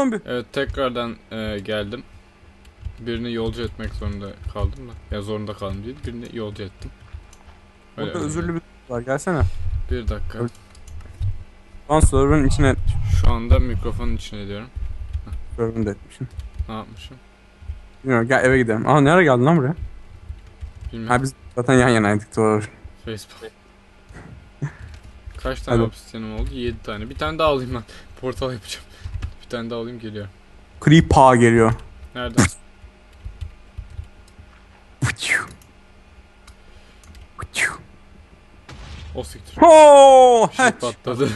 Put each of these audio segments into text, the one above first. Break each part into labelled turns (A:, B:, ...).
A: zombi.
B: Evet tekrardan e, geldim. Birini yolcu etmek zorunda kaldım da. Ya zorunda kaldım değil. Birini yolcu ettim. Öyle
A: Burada özürlü bir var. Gelsene.
B: Bir dakika.
A: Lan server'ın içine
B: Şu anda mikrofonun içine diyorum.
A: server'ını da etmişsin.
B: Ne yapmışım?
A: Bilmiyorum gel eve gidelim. Aa nereye geldin lan buraya?
B: Bilmiyorum.
A: Ha biz zaten yan yanaydık doğru.
B: Facebook. Kaç tane
A: Hadi.
B: obsidianım oldu? 7 tane. Bir tane daha alayım ben. Portal yapacağım. Tane daha alayım geliyor.
A: Creeper geliyor.
B: Nereden? o siktir.
A: Oo!
B: Şey patladı.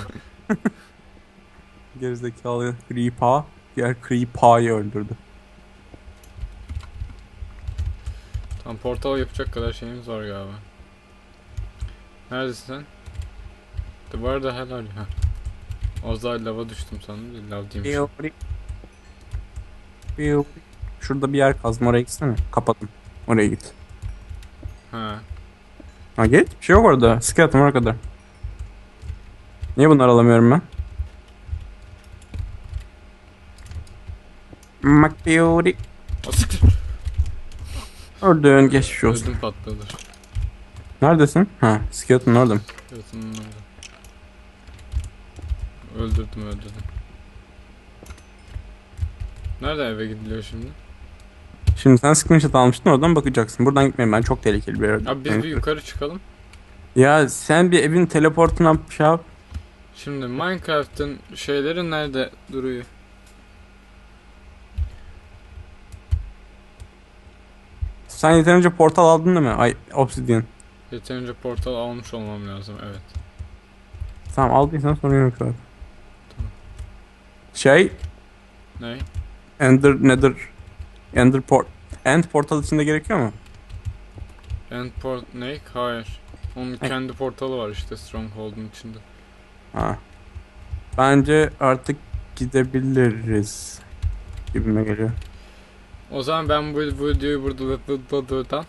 A: Gerizekalı Creeper diğer Creeper'ı öldürdü.
B: Tam portal yapacak kadar şeyimiz var galiba. Neredesin sen? De bu arada helal ha. Az daha lava düştüm sandım. Lav değilmiş.
A: Şurada bir yer kazdım oraya gitsene. Kapattım. Oraya git.
B: Ha.
A: Ha git. Bir şey yok orada. Skeleton var kadar. Niye bunları alamıyorum ben?
B: O siktir.
A: Öldün geçmiş olsun.
B: Ödüm patladı.
A: Neredesin? Ha, skeleton orada.
B: Evet, onun orada. Öldürdüm öldürdüm. Nereden eve gidiliyor şimdi?
A: Şimdi sen screenshot almıştın oradan bakacaksın. Buradan gitmeyin ben çok tehlikeli bir yer.
B: Abi biz bir yukarı çıkalım.
A: Ya sen bir evin teleportuna şey yap.
B: Şimdi Minecraft'ın şeyleri nerede duruyor?
A: Sen yeterince portal aldın değil mi? Ay obsidian.
B: Yeterince portal almış olmam lazım evet.
A: Tamam aldıysan sorun yok zaten. Şey
B: Ne?
A: Ender Nether Ender port End portal içinde gerekiyor mu?
B: End port ne? Hayır. Onun
A: Ay.
B: kendi portalı var işte Stronghold'un içinde.
A: Ha. Bence artık gidebiliriz. Gibime geliyor.
B: O zaman ben bu, bu videoyu burada burada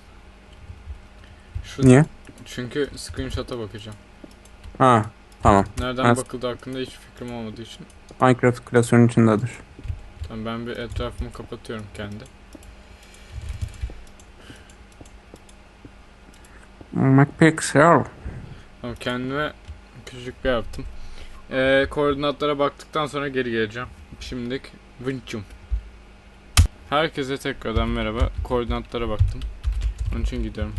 B: Şu
A: Niye?
B: çünkü screenshot'a bakacağım.
A: Ha. Tamam.
B: Nereden
A: Ben-
B: bakıldığı hakkında hiç fikrim olmadığı için.
A: Minecraft klasörün içindedir.
B: Tamam ben bir etrafımı kapatıyorum kendi.
A: MacPixel.
B: Tamam kendime küçücük bir yaptım. Ee, koordinatlara baktıktan sonra geri geleceğim. Şimdilik Vinçum. Herkese tekrardan merhaba. Koordinatlara baktım. Onun için gidiyorum.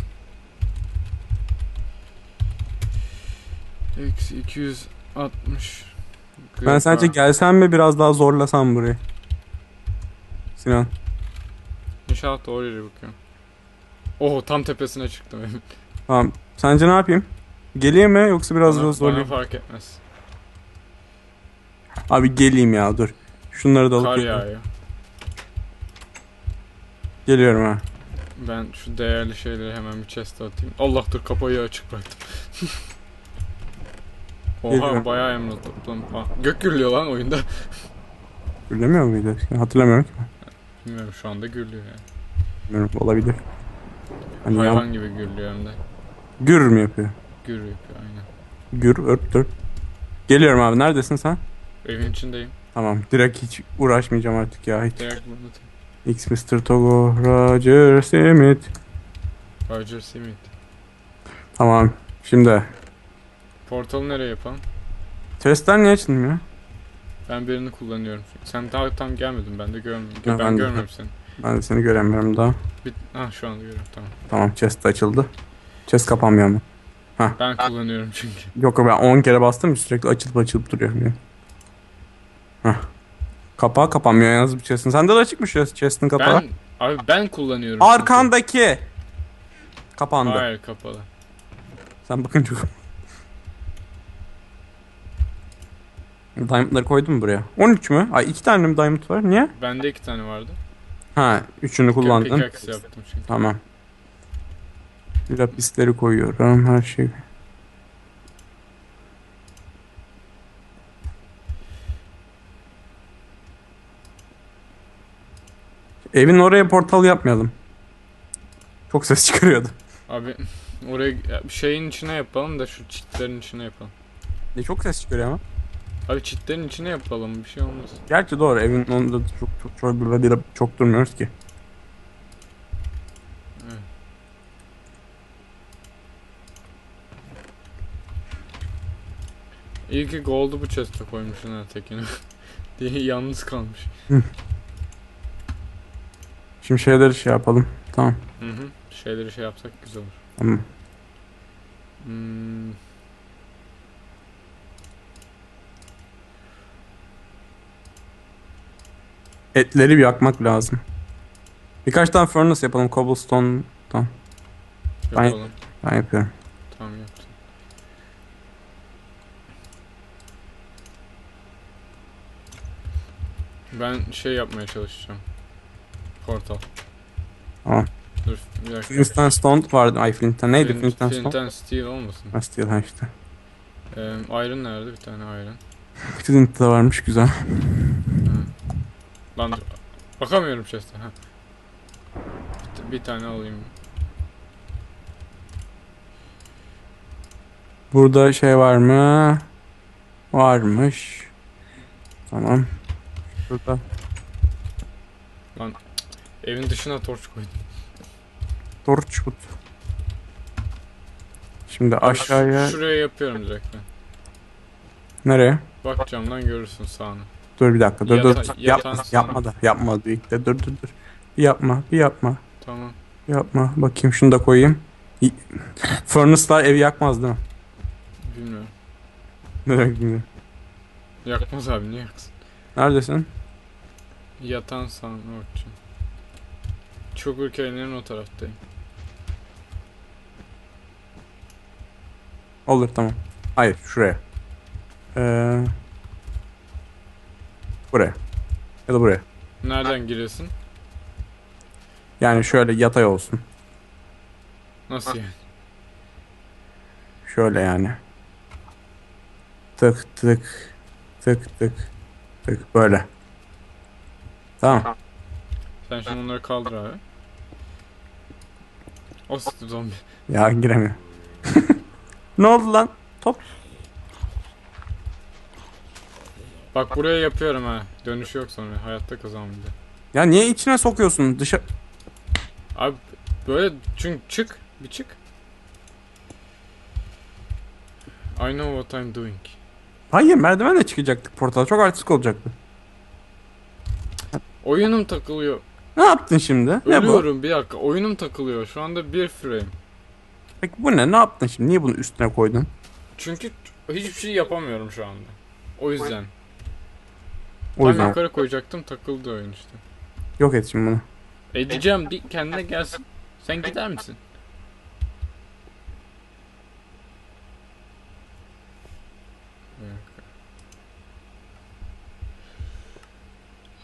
B: Eksi 260.
A: Ben sence gelsem mi biraz daha zorlasam burayı? Sinan.
B: İnşallah doğru yere bakıyorum. Oho tam tepesine çıktım.
A: Tamam. Sence ne yapayım? Geleyim mi yoksa biraz daha
B: bana
A: zorlayayım?
B: fark etmez.
A: Abi geleyim ya dur. Şunları da alıp
B: Kar
A: geliyorum.
B: yağıyor.
A: Geliyorum ha.
B: Ben şu değerli şeyleri hemen bir chest'e atayım. Allah dur kapıyı açık bıraktım. Oha bayağı emerald topladım. Ah, gök gürlüyor lan oyunda.
A: Gürlemiyor muydu? Hatırlamıyorum ki.
B: Bilmiyorum şu anda gürlüyor yani.
A: Bilmiyorum olabilir. Hani
B: Hayvan
A: ya,
B: gibi gürlüyor hem de.
A: gür mü yapıyor?
B: Gür yapıyor aynen.
A: Gür ört ört. Geliyorum abi neredesin sen?
B: Evin içindeyim.
A: Tamam direkt hiç uğraşmayacağım artık ya. Hiç.
B: Direkt bunu
A: X Mr. Togo Roger Smith.
B: Roger Smith.
A: Tamam. Şimdi
B: Portalı nereye yapalım?
A: testler niye açılmıyor?
B: Ben birini kullanıyorum. Sen daha tam gelmedin. Ben de görmüyorum. Ben,
A: ben
B: görmüyorum seni.
A: Ben de seni göremiyorum daha.
B: Bir... Ah şu anda görüyorum tamam.
A: Tamam chest açıldı. Chest kapanmıyor mu?
B: Ben kullanıyorum çünkü.
A: Yok ben 10 kere bastım sürekli açılıp açılıp duruyor. Hah. Kapağı kapanmıyor yalnız bir chest'in. Sende de açıkmış chest- chest'in kapağı.
B: Ben abi ben kullanıyorum. çünkü.
A: Arkandaki. Kapandı.
B: Hayır kapalı.
A: Sen bakınca. Diamond'ları koydun mu buraya? 13 mü? Ay iki tane mi diamond var? Niye?
B: Bende iki tane vardı.
A: Ha, üçünü kullandın.
B: Pickaxe yaptım çünkü.
A: Tamam. Lapisleri koyuyorum her şey. Evin oraya portal yapmayalım. Çok ses çıkarıyordu.
B: Abi oraya şeyin içine yapalım da şu çitlerin içine yapalım.
A: Ne çok ses çıkarıyor ama.
B: Abi çitlerin içine yapalım bir şey olmaz.
A: Gerçi doğru evin onda çok çok çok böyle değil, çok durmuyoruz ki.
B: Evet. İyi ki gold'u bu chest'e koymuşsun ha tekini. diye yalnız kalmış.
A: Şimdi şeyleri şey yapalım. Tamam.
B: Hı hı. Şeyleri şey yapsak güzel olur.
A: Tamam.
B: Hmm.
A: Etleri bir yakmak lazım. Birkaç tane furnace yapalım. Cobblestone. Tamam. Ben-
B: Yapalım.
A: Ben yapıyorum.
B: Tamam yaptım. Ben şey yapmaya çalışacağım. Portal.
A: Tamam.
B: Dur bir dakika.
A: Flintstone Stone vardı. Ay Flint'ten neydi?
B: Flint-
A: Flint'ten Stone.
B: Flint'ten steel olmasın.
A: Ha, Steel ha işte.
B: Ee, iron nerede? Bir tane iron.
A: Flint de varmış güzel.
B: Lan. Bakamıyorum chest'e. Bir, tane alayım.
A: Burada şey var mı? Varmış. Tamam. Burada.
B: Evin dışına torç koydum.
A: Torchwood. Şimdi aşağıya
B: Şuraya yapıyorum direkt ben.
A: nereye?
B: Bak camdan görürsün sağını.
A: Dur bir dakika. Dur dur.
B: Yata-
A: Yapma,
B: yatan
A: yapma da. Yapma ilk de. Dur dur dur. Bir yapma. Bir yapma.
B: Tamam.
A: Yapma. Bakayım şunu da koyayım. İ- Furnace'lar evi yakmaz değil mi?
B: Bilmiyorum.
A: Ne demek bilmiyorum.
B: Yakmaz abi niye yaksın?
A: Neredesin?
B: Yatan örteceğim. Çok ülkelerin o taraftayım.
A: Olur tamam. Hayır şuraya. Ee, buraya. Ya da buraya.
B: Nereden giriyorsun?
A: Yani şöyle yatay olsun.
B: Nasıl yani?
A: Şöyle yani. Tık tık tık tık tık böyle. Tamam.
B: Sen şimdi onları kaldır abi. O zombi.
A: Ya giremiyor. ne oldu lan? Top.
B: Bak buraya yapıyorum ha. Dönüş yok sonra. Hayatta kazanmayacağım.
A: Ya niye içine sokuyorsun? Dışa...
B: Abi böyle çünkü çık. Bir çık. I know what I'm doing.
A: Hayır merdivenle çıkacaktık portala. Çok artistik olacaktı.
B: Oyunum takılıyor.
A: Ne yaptın şimdi? Ne bu?
B: Ölüyorum bir dakika. Oyunum takılıyor. Şu anda bir frame.
A: Peki bu ne? Ne yaptın şimdi? Niye bunu üstüne koydun?
B: Çünkü hiçbir şey yapamıyorum şu anda. O yüzden.
A: O
B: Tam
A: yüzden
B: yukarı koyacaktım takıldı oyun işte.
A: yok et şimdi bunu.
B: Edeceğim bir kendine gelsin. Sen gider misin?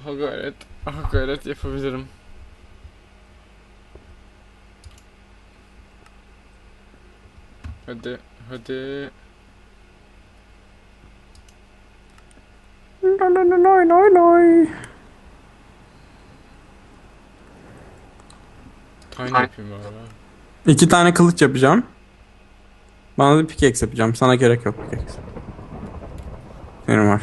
B: Ha gayret, ha gayret yapabilirim. Hadi, hadi.
A: Loy loy loy.
B: Tiny yapayım abi.
A: İki tane kılıç yapacağım. Bana da pickaxe yapacağım. Sana gerek yok pickaxe. Benim var.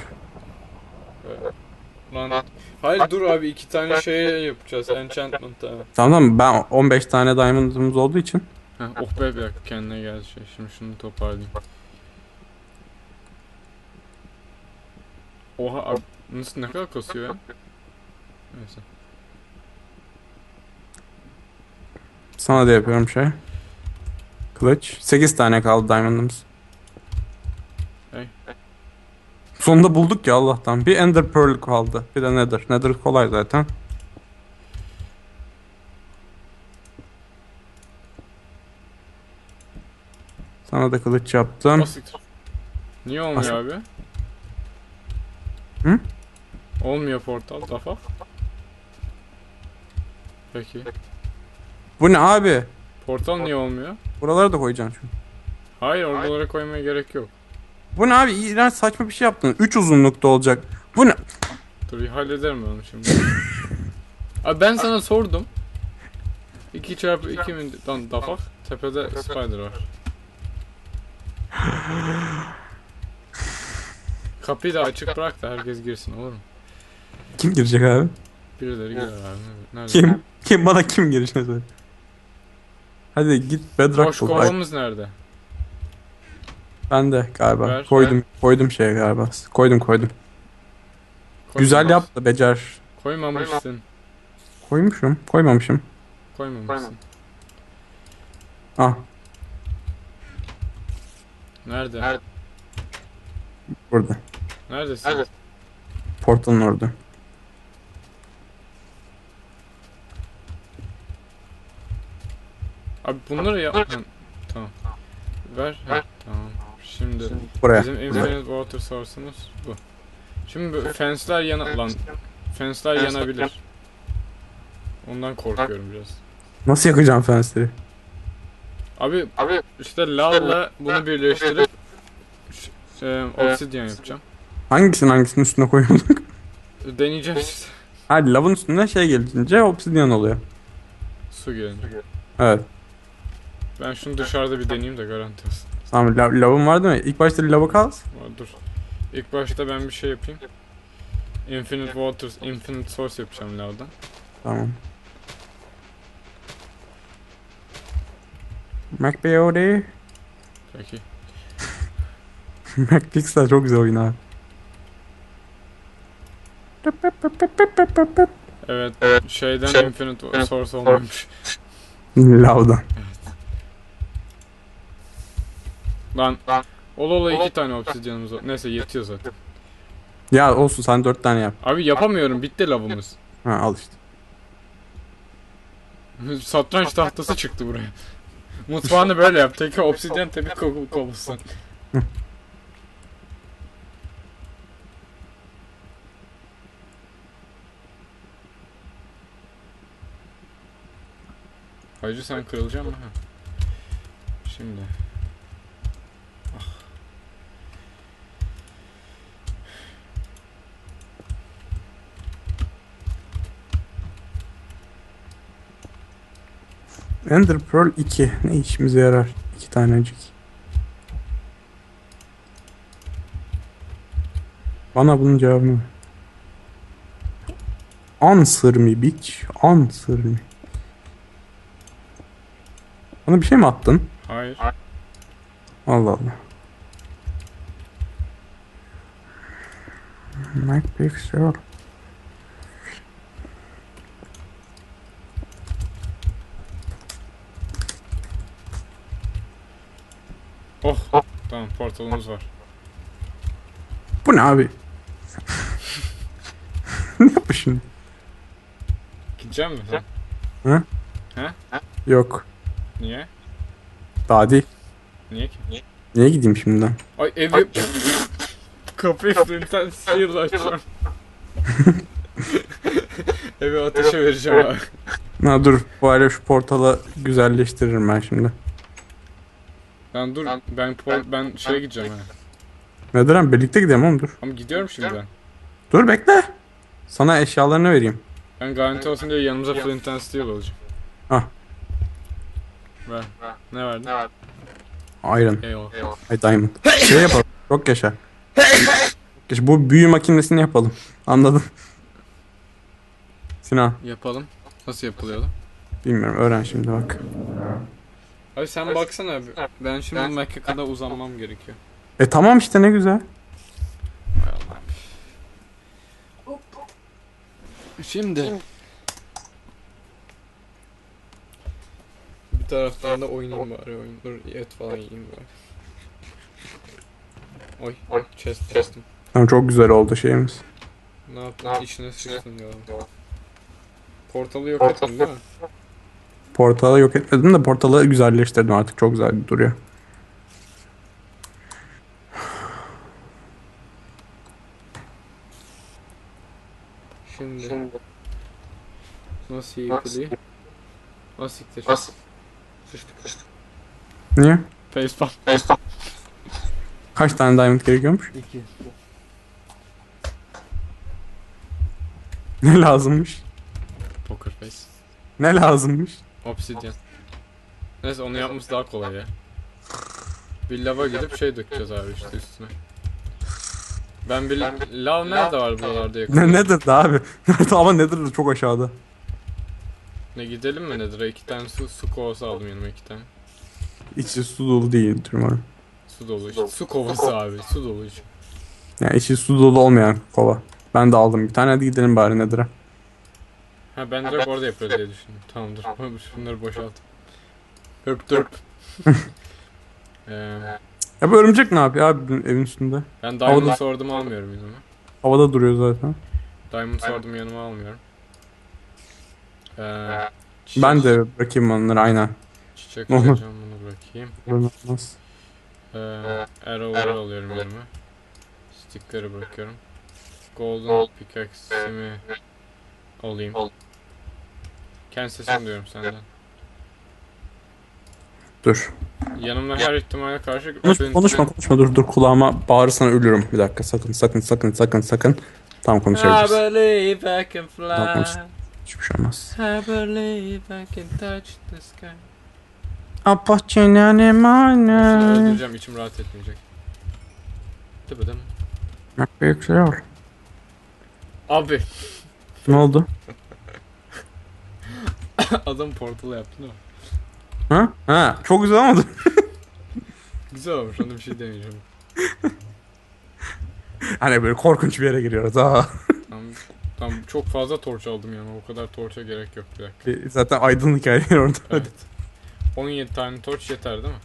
B: Lan. Hayır dur abi iki tane şey yapacağız. Enchantment ha.
A: Tamam tamam ben 15 tane diamond'ımız olduğu için.
B: Heh, oh be bir dakika kendine geldi şey. Şimdi şunu toparlayayım. Oha abi nasıl ne kadar kasıyor ya? Neyse.
A: Sana da yapıyorum şey. Kılıç. 8 tane kaldı diamond'ımız.
B: Hey.
A: Sonunda bulduk ya Allah'tan. Bir ender pearl kaldı. Bir de nether. Nether kolay zaten. Sana da kılıç yaptım.
B: Basit. Niye olmuyor abi?
A: Hı?
B: Olmuyor portal dafa. Peki.
A: Bu ne abi?
B: Portal niye olmuyor?
A: Buralara da koyacaksın şunu.
B: Hayır oralara koymaya gerek yok.
A: Bu ne abi? İğrenç saçma bir şey yaptın. 3 uzunlukta olacak. Bu ne?
B: Dur hallederim ben onu şimdi. Abi ben sana sordum. 2 çarpı 2 mi? Lan dafak. Tepede spider var. kapıyı da açık bırak da herkes girsin olur mu?
A: Kim girecek abi?
B: Birileri girer abi. Nerede?
A: Kim? Kim bana kim girişine söyle. Hadi git bedrock
B: Boş
A: bul. Ay,
B: kovamız nerede?
A: Ben de galiba.
B: Ver,
A: koydum koydum şeye galiba. Koydum koydum. Güzel
B: Koymamış-
A: yap da becer.
B: Koymamışsın.
A: Koymuşum. Koymamışım.
B: Koymamışsın.
A: Ah
B: Nerede?
A: burada.
B: Neredesin?
A: Portalın orada.
B: Abi bunları yap. Ha, tamam. Ver. Ha, tamam. Şimdi
A: Buraya.
B: bizim infinite water source'umuz bu. Şimdi bu fence'ler yana lan. Fence'ler yanabilir. Ondan korkuyorum biraz.
A: Nasıl yakacağım fensleri?
B: Abi işte lavla bunu birleştirip e, obsidian yapacağım.
A: Hangisinin hangisinin üstüne koyuyorduk?
B: Deneyeceğiz işte.
A: Hadi lavın üstüne şey gelince obsidian oluyor.
B: Su gelince.
A: Evet.
B: Ben şunu dışarıda bir deneyeyim de garanti olsun.
A: Tamam lav, lavın var değil mi? İlk başta lavı kaz.
B: Dur. İlk başta ben bir şey yapayım. Infinite Waters, Infinite Source yapacağım lavdan.
A: Tamam. MacBeauty.
B: Peki.
A: MacPixel çok güzel oyun abi.
B: Evet, şeyden Infinite Source olmamış.
A: Lavdan.
B: Lan, ola ola iki tane obsidyanımız var. Neyse yetiyor zaten.
A: Ya olsun sen dört tane yap.
B: Abi yapamıyorum, bitti lavımız.
A: Ha al işte.
B: Satranç tahtası çıktı buraya. Mutfağını böyle yap. Tek obsidyen tepi kol kolsun. Hacı sen kırılacak mı? Ha. Şimdi.
A: Ender Pearl 2. Ne işimize yarar? İki tanecik. Bana bunun cevabını ver. Answer me bitch. Answer me. Bana bir şey mi attın?
B: Hayır.
A: Allah Allah. MacPixel.
B: Oh. Tamam portalımız var.
A: Bu ne abi? ne yapmışsın?
B: Gidecek misin sen?
A: Yok.
B: Niye?
A: Daha değil.
B: Niye ki?
A: Niye gideyim şimdiden?
B: Ay evi... Kapıyı flinten sihirle açıyorum. Evi ateşe vereceğim abi.
A: Ha dur. Bu ara şu portalı güzelleştiririm ben şimdi.
B: Ben dur ben por- ben şeye gideceğim ha.
A: Nedir lan? Birlikte gidelim oğlum dur.
B: Ama gidiyorum şimdi ben.
A: Dur bekle. Sana eşyalarını vereyim.
B: Ben garanti olsun diye yanımıza flint and steel alacağım.
A: Ah.
B: Ver. Ne verdin?
A: Iron.
B: Eyvallah.
A: Ay diamond. Şey yapalım. Çok yaşa. Yaşa. Bu büyü makinesini yapalım. Anladın? Sinan.
B: Yapalım. Nasıl yapılıyordu?
A: Bilmiyorum. Öğren şimdi bak.
B: Abi sen baksana abi. Ben şimdi Mac'e kadar uzanmam gerekiyor.
A: E tamam işte ne güzel.
B: Şimdi bir taraftan da oynayayım bari oyun. Dur et falan yiyeyim bari. Oy, chest chest'im.
A: Tamam çok güzel oldu şeyimiz.
B: Ne yaptın? İçine sıçtın galiba. Portalı yok ettin değil mi?
A: Portalı yok etmedim de portalı güzelleştirdim artık. Çok güzel duruyor.
B: Şimdi nasıl yapılıyor? Nasıl siktir? Sıçtık.
A: Niye?
B: Facepalm.
A: Kaç tane diamond gerekiyormuş?
B: İki.
A: Ne lazımmış?
B: Poker face.
A: Ne lazımmış?
B: Obsidian. Neyse onu yapması daha kolay ya. Bir lava gidip şey dökeceğiz abi işte üstüne. Ben bir lav nerede var buralarda yakın?
A: Ne nedir abi? Nerede ama nedir de çok aşağıda.
B: Ne gidelim mi Nether'a? İki tane su, su kovası aldım yanıma iki tane.
A: İçi su dolu değil umarım.
B: Su dolu işte. Su kovası abi. Su dolu işte.
A: Yani içi su dolu olmayan kova. Ben de aldım bir tane hadi gidelim bari nedir'e.
B: Ha ben direkt orada yaparız diye düşündüm. Tamamdır. Şunları boşalt. Hırp dırp. Ee,
A: Ya bu örümcek ne yapıyor abi evin üstünde?
B: ben Diamond
A: Havada-
B: Sword'umu almıyorum yanıma.
A: Havada duruyor zaten.
B: Diamond Sword'umu yanıma almıyorum. Ee, çiçek,
A: Ben de bırakayım onları aynen.
B: Çiçek alacağım bunu bırakayım.
A: Olmaz.
B: Ee, arrow'ları alıyorum yanıma. Stickleri bırakıyorum. Golden pickaxe'imi alayım. Kendi sesini duyuyorum senden.
A: Dur.
B: Yanımda her ihtimale karşı
A: Konuş, konuşma konuşma dur dur kulağıma bağırırsan ölürüm. Bir dakika sakın sakın sakın sakın sakın. Tamam
B: I
A: konuşabiliriz.
B: believe I can
A: Tamam, konuş. Hiçbir şey olmaz.
B: I believe I can touch the sky.
A: Apaçenane
B: Şunu
A: mane.
B: öldüreceğim içim rahat etmeyecek. Tıbıdım.
A: Yükseliyor.
B: Abi
A: Ne oldu?
B: adam portal yaptı değil mi?
A: Ha? Ha, çok güzel olmadı.
B: Güzel olmuş ona bir şey demeyeceğim.
A: hani böyle korkunç bir yere giriyoruz. Ha.
B: Tam, tam çok fazla torç aldım yani o kadar torça gerek yok bir dakika.
A: Zaten aydınlık her yer orada.
B: Evet. 17 tane torç yeter değil mi?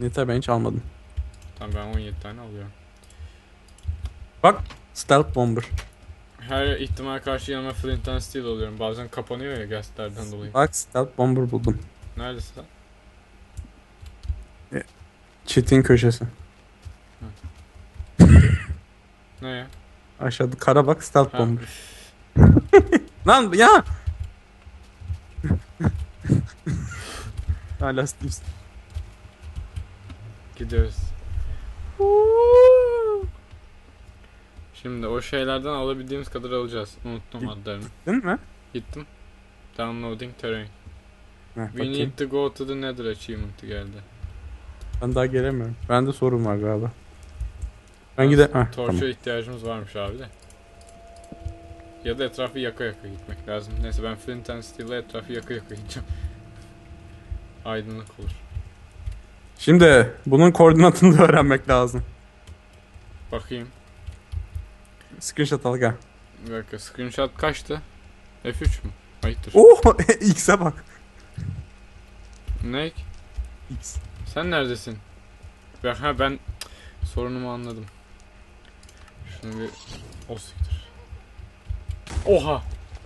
A: Yeter ben hiç almadım.
B: Tamam ben 17 tane alıyorum.
A: Stealth Bomber.
B: Her ihtimal karşı yanıma flint and steel alıyorum. Bazen kapanıyor ya gaslerden dolayı.
A: Bak Stealth Bomber buldum.
B: Neredesin lan?
A: Çitin köşesi.
B: Ne ya?
A: Aşağıda kara bak Stealth
B: Ha,
A: Bomber.
B: üf.
A: Lan ya! Hala Steve.
B: Gidiyoruz. Şimdi o şeylerden alabildiğimiz kadar alacağız. Unuttum adlarını.
A: Değil mi?
B: Gittim. Downloading terrain.
A: Heh,
B: We
A: bakayım.
B: need to go to the nether achievement geldi.
A: Ben daha gelemiyorum. Bende sorun var galiba. Ben gide... Heh,
B: Torça
A: tamam.
B: ihtiyacımız varmış abi de. Ya da etrafı yaka yaka gitmek lazım. Neyse ben flint and steel'le etrafı yaka yaka gideceğim. Aydınlık olur.
A: Şimdi bunun koordinatını da öğrenmek lazım.
B: Bakayım.
A: Screenshot al gel.
B: Bir dakika screenshot kaçtı? F3 mü? Ayıptır.
A: Oh! X'e bak.
B: Ne?
A: X.
B: Sen neredesin? Ben, ha ben sorunumu anladım. Şunu bir o siktir. Oha!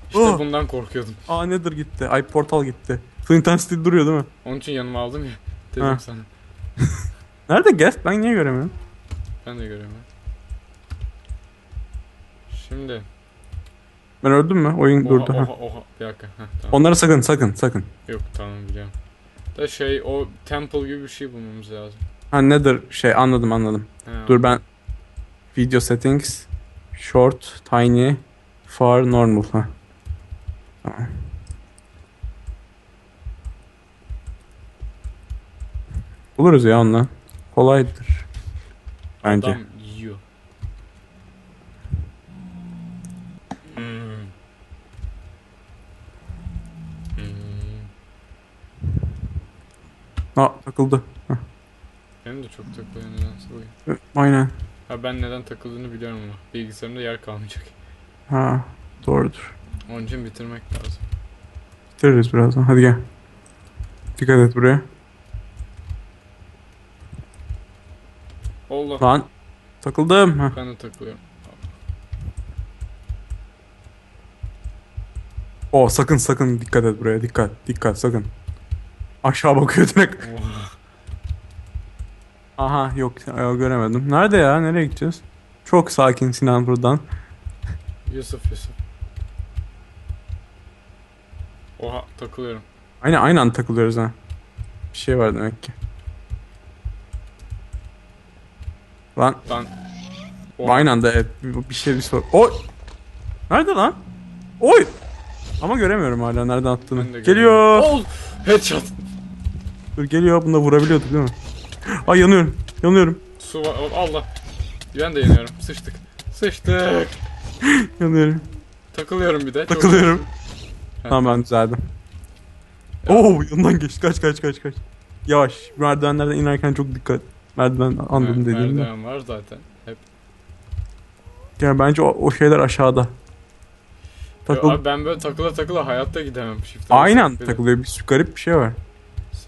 B: İşte
A: Oh!
B: bundan korkuyordum.
A: Aa nedir gitti? Ay portal gitti. Flint and Steel duruyor değil mi?
B: Onun için yanıma aldım ya. Dedim
A: Ha.
B: sana.
A: Nerede Guest? Ben niye göremiyorum?
B: Ben de görüyorum. Şimdi.
A: Ben öldüm mü? Oyun
B: Oha
A: durdu.
B: oha
A: ha.
B: oha. Bir dakika. Heh, tamam.
A: Onları sakın sakın sakın.
B: Yok tamam biliyorum. Da şey o temple gibi bir şey bulmamız lazım.
A: Ha nedir şey anladım anladım.
B: Ha,
A: Dur ben video settings short tiny far normal ha. Tamam. Buluruz ya ondan. Kolaydır. Bence.
B: Adam
A: Aa takıldı. Heh.
B: Benim de çok takılıyor nedense bu.
A: Aynen.
B: Ha ben neden takıldığını biliyorum ama bilgisayarımda yer kalmayacak.
A: Ha doğrudur.
B: Onun için bitirmek lazım.
A: Bitiririz birazdan. Hadi gel. Dikkat et buraya.
B: Allah.
A: Lan. Takıldım. Ha.
B: Ben de takılıyorum.
A: O sakın sakın dikkat et buraya. Dikkat. Dikkat sakın. Aşağı bakıyor direkt.
B: Oha.
A: Aha yok ya, göremedim. Nerede ya? Nereye gideceğiz? Çok sakin Sinan buradan.
B: Yusuf Yusuf. Oha takılıyorum.
A: Aynı aynı anda takılıyoruz ha. Bir şey var demek ki. Lan
B: Lan. Oha.
A: aynı anda evet bir bir şey bir sor. Oy! Nerede lan? Oy! Ama göremiyorum hala nereden
B: Ben
A: attığını.
B: de
A: Geliyor.
B: Ol. Headshot.
A: Dur geliyor. Bunda vurabiliyorduk değil mi? Ay yanıyorum. Yanıyorum.
B: Su var. Allah. Ben de yeniyorum. Sıçtık. Sıçtık.
A: Yanıyorum.
B: Takılıyorum bir de. Çok-
A: Takılıyorum.
B: Ha.
A: Tamam ben düzeldim. Oo yanından geçti. Kaç kaç kaç kaç. Yavaş. Merdivenlerden inerken çok dikkat. Merdiven anladım
B: Evet,
A: dediğimde.
B: Merdiven var zaten. Hep.
A: Yani bence o, o şeyler aşağıda. Takıl.
B: Yo, abi ben böyle takıla takıla hayatta gidemem. Shift
A: Aynen takılıyor. Bir garip bir şey var.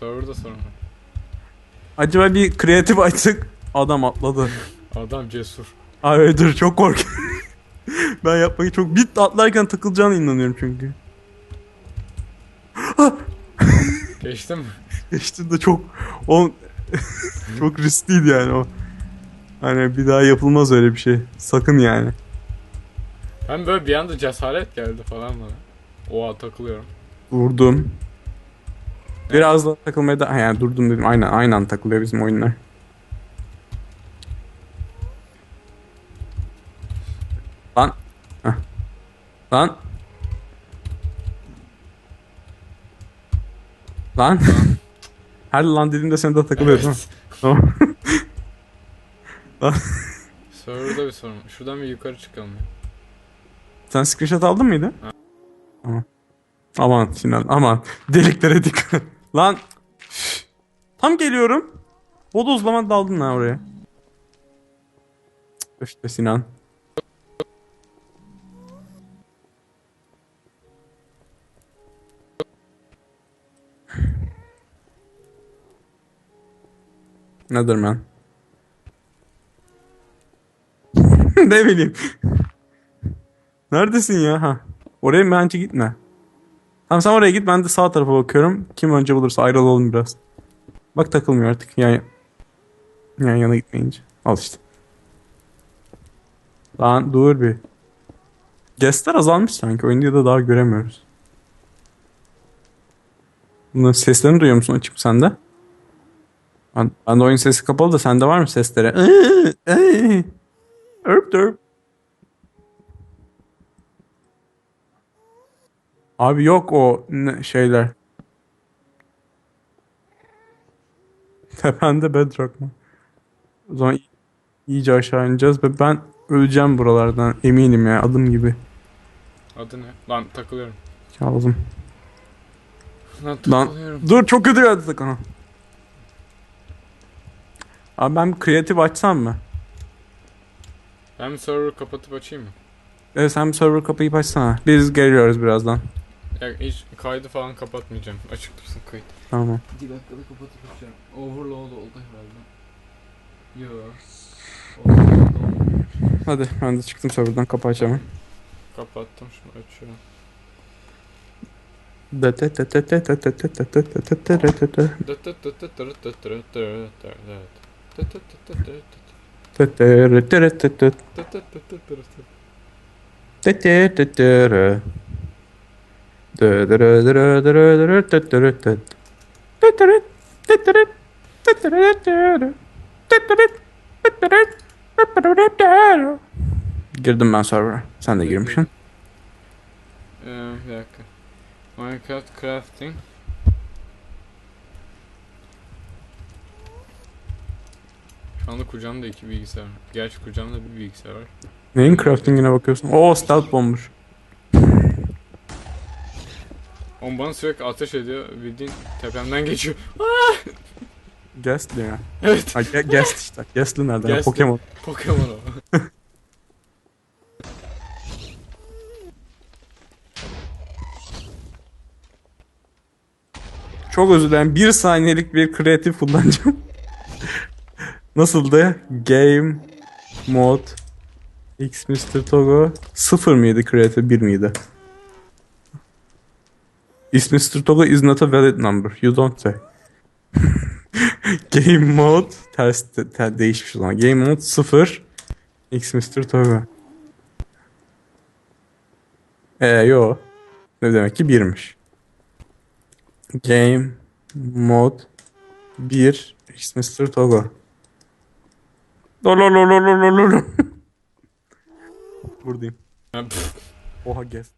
B: Server'da sorun var.
A: Acaba bir kreatif açsak adam atladı.
B: Adam cesur.
A: Abi dur çok korkuyorum. ben yapmayı çok bit atlarken takılacağına inanıyorum çünkü.
B: Geçtim mi?
A: Geçti de çok o çok riskliydi yani o. Hani bir daha yapılmaz öyle bir şey. Sakın yani.
B: Ben böyle bir anda cesaret geldi falan bana. Oha takılıyorum.
A: Durdum. Biraz da takılmaya da ha, yani durdum dedim. Aynen aynen takılıyor bizim oyunlar. Lan. Heh. Lan. Lan. Her lan dediğimde sen de takılıyor değil mi? Tamam.
B: Server'da bir sorun. Şuradan bir yukarı çıkalım ya.
A: Sen screenshot aldın mıydı?
B: Ha.
A: Aman. Aman Sinan aman. Deliklere dikkat. Lan. Tam geliyorum. Bodozlama daldın lan oraya. İşte Sinan. Nedir man? ne bileyim. Neredesin ya? Ha. Oraya bence gitme. Tamam sen oraya git ben de sağ tarafa bakıyorum. Kim önce bulursa ayrılalım biraz. Bak takılmıyor artık. Yani yan yana gitmeyince. Al işte. Lan dur bir. Guestler azalmış sanki. Oyunda da daha göremiyoruz. Bunların seslerini duyuyor musun açıp sende? Ben, ben de oyun sesi kapalı da sende var mı sesleri? Örp dörp. Abi yok o şeyler. Tepende bedrock mı? O zaman iyice aşağı ineceğiz ve ben öleceğim buralardan eminim ya adım gibi.
B: Adı ne? Lan takılıyorum.
A: Kazım.
B: Lan
A: Lan.
B: takılıyorum.
A: Dur çok kötü geldi sakın. Abi ben kreatif açsam mı?
B: Ben server kapatıp açayım mı?
A: Evet sen server kapayıp açsana. Biz geliyoruz birazdan.
B: Ya hiç kaydı falan kapatmayacağım. Açık dursun kayıt.
A: Tamam.
B: 2 dakikada kapatıp açacağım. Overload oldu herhalde. Yo.
A: Hadi ben de çıktım serverdan kapı açamam.
B: Kapattım şunu açıyorum.
A: Girdim ben server'a. Sen de girmişsin.
B: Ee, bir dakika. Minecraft crafting. Şu anda kucağımda iki bilgisayar var. Gerçi kucağımda bir bilgisayar var.
A: Neyin crafting'ine bakıyorsun? Oo stealth bommuş.
B: On bana sürekli ateş ediyor. Bildiğin tepemden geçiyor.
A: Ghastly ya.
B: Evet.
A: Ha, Ge- Ghast işte. Ghastly nereden?
B: Ghastly.
A: Pokemon.
B: Pokemon o.
A: Çok özür dilerim. Bir saniyelik bir kreatif kullanacağım. Nasıldı? Game Mode X Mr. Togo 0 mıydı kreatif 1 miydi? X Mr. Togo is not a valid number. You don't say. Game Mode ters de, ter- değişmiş o zaman. Game Mode 0 X Mr. Togo. Ee yo. Ne demek ki 1'miş. Game Mod 1 X Mr. Togo. Lololololololol. Buradayım. Oha guess.